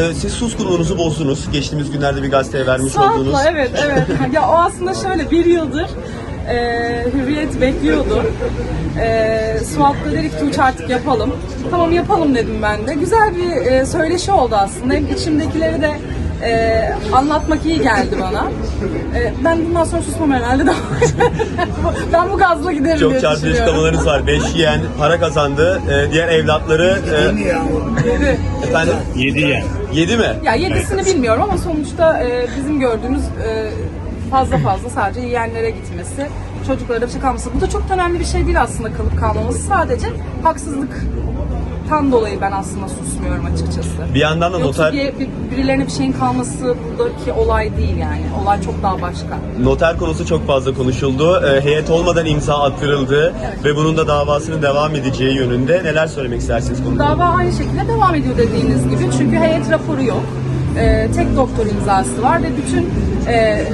Ee, Siz suskunluğunuzu bozdunuz. Geçtiğimiz günlerde bir gazeteye vermiş olduğunuz. Suat'la evet evet. ya o aslında şöyle bir yıldır e, Hürriyet bekliyordu. E, Suat'la dedik Tuğç artık yapalım. Tamam yapalım dedim ben de. Güzel bir e, söyleşi oldu aslında. Hem içimdekileri de e, anlatmak iyi geldi bana. E, ben bundan sonra susmam herhalde. de. ben bu gazla giderim Çok diye çarpıcı düşünüyorum. açıklamalarınız var. Beş yiyen para kazandı. Ee, diğer evlatları e, efendim Yedi yen. yedi mi? Ya yedisini bilmiyorum ama sonuçta e, bizim gördüğümüz e, fazla fazla sadece yiyenlere gitmesi, çocuklara da bir şey kalması. Bu da çok da önemli bir şey değil aslında kalıp kalmaması. Sadece haksızlıktan dolayı ben aslında susmuyorum açıkçası. Bir yandan da Yoksa noter bir, bir- birilerine bir şeyin kalması buradaki olay değil yani. Olay çok daha başka. noter konusu çok fazla konuşuldu. Ee, heyet olmadan imza attırıldı ve bunun da davasının devam edeceği yönünde neler söylemek istersiniz konuda? Dava aynı şekilde devam ediyor dediğiniz gibi. Çünkü heyet raporu yok. Ee, tek doktor imzası var ve bütün e,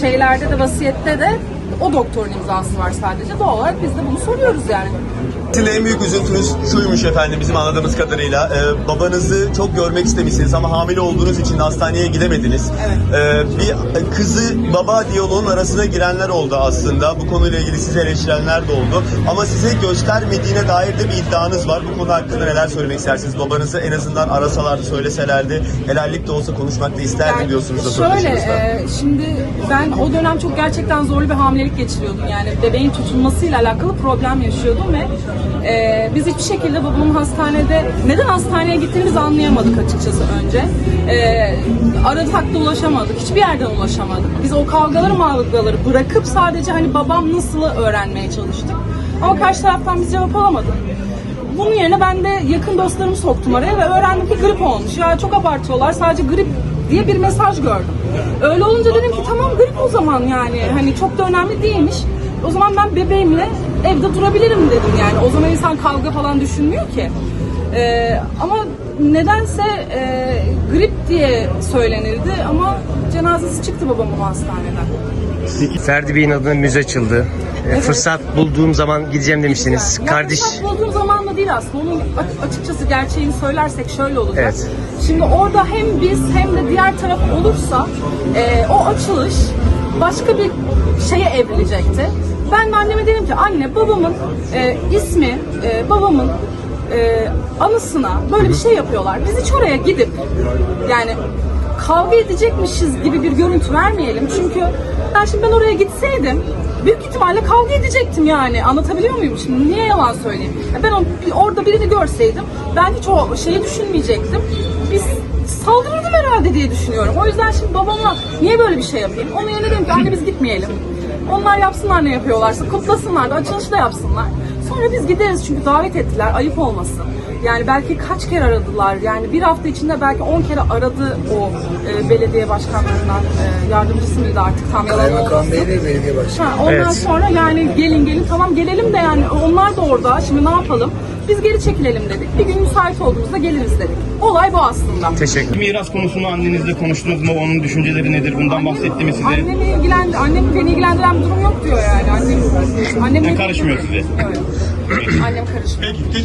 şeylerde de vasiyette de o doktorun imzası var sadece. Doğal olarak biz de bunu soruyoruz yani. Sizin en büyük üzüntünüz şuymuş efendim bizim anladığımız kadarıyla. Ee, babanızı çok görmek istemişsiniz ama hamile olduğunuz için hastaneye gidemediniz. Ee, bir kızı baba diyaloğun arasına girenler oldu aslında. Bu konuyla ilgili sizi eleştirenler de oldu. Ama size göstermediğine dair de bir iddianız var. Bu konu hakkında neler söylemek istersiniz? Babanızı en azından arasalardı, söyleselerdi. Helallik de olsa konuşmak da isterdim diyorsunuz şöyle, röportajınızda. e, şimdi ben o dönem çok gerçekten zorlu bir hamilelik geçiriyordum. Yani bebeğin tutulmasıyla alakalı problem yaşıyordum ve e, biz hiçbir şekilde babamın hastanede, neden hastaneye gittiğini biz anlayamadık açıkçası önce. E, aradık da ulaşamadık, hiçbir yerden ulaşamadık. Biz o kavgaları mavgaları bırakıp sadece hani babam nasıl öğrenmeye çalıştık. Ama karşı taraftan biz cevap alamadık. Bunun yerine ben de yakın dostlarımı soktum araya ve öğrendim ki grip olmuş. Ya çok abartıyorlar sadece grip diye bir mesaj gördüm. Öyle olunca dedim ki tamam grip o zaman yani hani çok da önemli değilmiş. O zaman ben bebeğimle evde durabilirim dedim yani. O zaman insan kavga falan düşünmüyor ki. Ee, ama nedense e, grip diye söylenirdi ama cenazesi çıktı babamın hastaneden. Ferdi Bey'in adına müze açıldı. E, Fırsat bulduğum zaman gideceğim demiştiniz. Ya Kardeş fırsat bulduğum zamanla değil aslında. Onun a- açıkçası gerçeğini söylersek şöyle olacak. Evet. Şimdi orada hem biz hem de diğer taraf olursa e, o açılış başka bir şeye evrilecekti. Ben de anneme dedim ki anne babamın e, ismi, e, babamın e, anısına böyle bir şey yapıyorlar. Biz hiç oraya gidip yani kavga edecekmişiz gibi bir görüntü vermeyelim. Çünkü ben şimdi ben oraya gitseydim büyük ihtimalle kavga edecektim yani. Anlatabiliyor muyum şimdi? Niye yalan söyleyeyim? Ben o, bir- orada birini görseydim ben hiç o şeyi düşünmeyecektim. Biz saldırırdım herhalde diye düşünüyorum. O yüzden şimdi babama niye böyle bir şey yapayım? Onun yerine dedim ki anne biz gitmeyelim. Onlar yapsınlar ne yapıyorlarsa, kutlasınlar da açılışı da yapsınlar. Sonra biz gideriz çünkü davet ettiler, ayıp olmasın. Yani belki kaç kere aradılar, yani bir hafta içinde belki 10 kere aradı o e, belediye başkanlarından, e, yardımcısı mıydı artık tam yalan Kaymakam olmasın. Bey de belediye başkanı. Ha, ondan Evet. sonra yani gelin gelin tamam gelelim de yani onlar da orada şimdi ne yapalım? Biz geri çekilelim dedik. Bir gün müsait olduğumuzda geliriz dedik. Olay bu aslında. teşekkür Miras konusunu annenizle konuştunuz mu? Onun düşünceleri nedir? Bundan bahsetti mi size? Annemi ilgilendi, annem beni ilgilendiren bir durum yok diyor yani. Annem, annem Yani karışmıyor size. Evet. Annem karışmıyor. Peki,